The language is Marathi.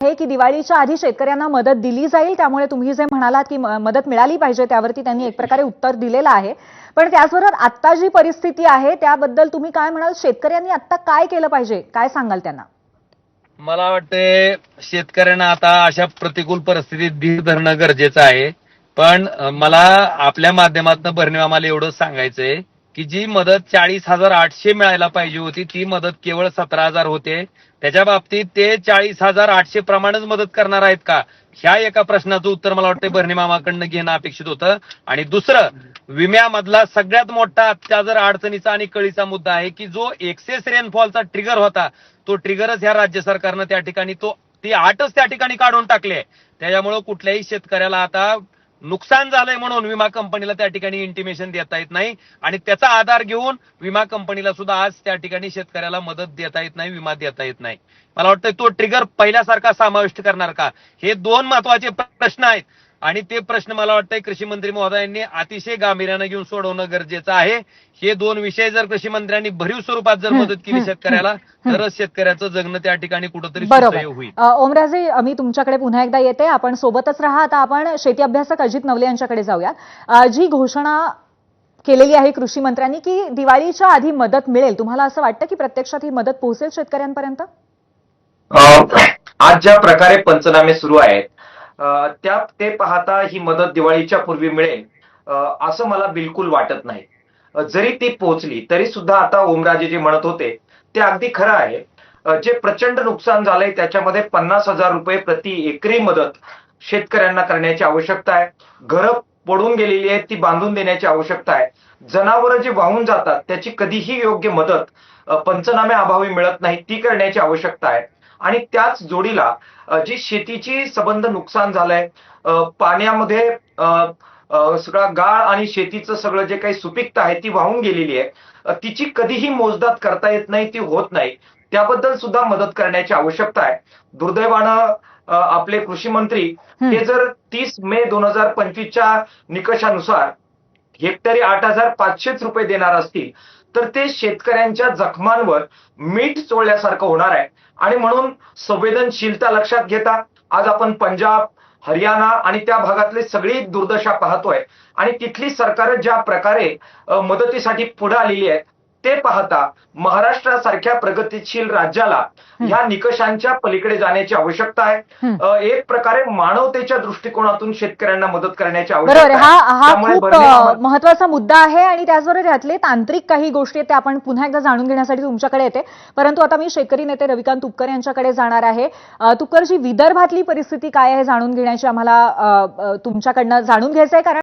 आहे की दिवाळीच्या आधी शेतकऱ्यांना मदत दिली जाईल? त्यामुळे तुम्ही जे म्हणालात की मदत मिळाली पाहिजे त्यावरती त्यांनी एक प्रकारे उत्तर दिलेलं आहे. पण त्याचबरोबर आता जी परिस्थिती आहे त्याबद्दल तुम्ही काय म्हणाल? शेतकऱ्यांनी आता काय केलं पाहिजे? काय सांगाल त्यांना? मला वाटते शेतकऱ्यांना आता अशा प्रतिकूल परिस्थितीत धीर धरणं गरजेचं आहे. पण मला आपल्या माध्यमातून भरणे आम्हाला एवढं सांगायचंय की जी मदत चाळीस हजार आठशे मिळायला पाहिजे होती ती मदत केवळ सतरा हजार होते. त्याच्या बाबतीत ते चाळीस हजार आठशे प्रमाणेच मदत करणार आहेत का? ह्या एका प्रश्नाचं उत्तर मला वाटतं भरणे मामाकडनं घेणं अपेक्षित होतं. आणि दुसरं विम्यामधला सगळ्यात मोठा अत्या जर अडचणीचा आणि कळीचा मुद्दा आहे की जो एक्सेस रेनफॉलचा ट्रिगर होता तो ट्रिगरच ह्या राज्य सरकारनं त्या ठिकाणी तो ती आठच त्या ठिकाणी काढून टाकले त्याच्यामुळं कुठल्याही शेतकऱ्याला आता नुकसान झालंय म्हणून विमा कंपनीला त्या ठिकाणी इंटिमेशन देता येत नाही. आणि त्याचा आधार घेऊन विमा कंपनीला सुद्धा आज त्या ठिकाणी शेतकऱ्याला मदत देता येत नाही विमा देता येत नाही. मला वाटतं तो ट्रिगर पहिल्यासारखा समाविष्ट करणार का? हे दोन महत्त्वाचे प्रश्न आहेत. आणि ते प्रश्न मला वाटतंय कृषी मंत्री महोदयांनी अतिशय गांभीर्यानं घेऊन सोडवणं गरजेचं आहे. हे दोन विषय जर कृषी मंत्र्यांनी भरीव स्वरूपात जर मदत केली शेतकऱ्याला. तरच शेतकऱ्याचं जगणं त्या ठिकाणी कुठंतरी होईल. ओमराजे मी तुमच्याकडे पुन्हा एकदा येते. आपण सोबतच राहा. आता आपण शेती अभ्यासक अजित नवले यांच्याकडे जाऊया. जी घोषणा केलेली आहे कृषी मंत्र्यांनी की दिवाळीच्या आधी मदत मिळेल. तुम्हाला असं वाटतं की प्रत्यक्षात ही मदत पोहोचेल शेतकऱ्यांपर्यंत? आज ज्या प्रकारे पंचनामे सुरू आहेत त्या ते पाहता ही मदत दिवाळीच्या पूर्वी मिळेल असं मला बिलकुल वाटत नाही. जरी ती पोहोचली तरी सुद्धा आता ओमराजे जे म्हणत होते ते अगदी खरं आहे. जे प्रचंड नुकसान झालंय त्याच्यामध्ये पन्नास हजार रुपये प्रति एकरी मदत शेतकऱ्यांना करण्याची आवश्यकता आहे. घरं पडून गेलेली आहेत ती बांधून देण्याची आवश्यकता आहे. जनावरं जी वाहून जातात त्याची कधीही योग्य मदत पंचनामे अभावी मिळत नाही ती करण्याची आवश्यकता आहे. आणि त्याच जोडीला जी शेतीची संबंध नुकसान झालंय पाण्यामध्ये सगळा गाळ आणि शेतीचं सगळं जे काही सुपीकता आहे ती वाहून गेलेली आहे. तिची कधीही मोजदाद करता येत नाही ती होत नाही. त्याबद्दल सुद्धा मदत करण्याची आवश्यकता आहे. दुर्दैवानं आपले कृषी मंत्री. हे जर तीस मे दोन हजार पंचवीसच्या निकषानुसार हेक्टरी आठ हजार पाचशेच रुपये देणार असतील तर ते शेतकऱ्यांच्या जखमांवर मीठ चोळल्यासारखं होणार आहे. आणि म्हणून संवेदनशीलता लक्षात घेता आज आपण पंजाब हरियाणा आणि त्या भागातली सगळी दुर्दशा पाहतोय. आणि तिथली सरकार ज्या प्रकारे मदतीसाठी पुढे आलेली आहेत ते पाहता महाराष्ट्रासारख्या प्रगतीशील राज्याला ह्या निकषांच्या पलीकडे जाण्याची आवश्यकता आहे. एक प्रकारे मानवतेच्या दृष्टिकोनातून शेतकऱ्यांना मदत करण्याची आवश्यकता. हा महत्त्वाचा मुद्दा आहे आणि त्याचबरोबर यातले तांत्रिक काही गोष्टी आहेत त्या आपण पुन्हा एकदा जाणून घेण्यासाठी तुमच्याकडे येते. परंतु आता मी शेतकरी नेते रविकांत तुपकर यांच्याकडे जाणार आहे. अ, तुपकरजी विदर्भातली परिस्थिती काय आहे जाणून घेण्याची आम्हाला तुमच्याकडनं जाणून घ्यायचं आहे कारण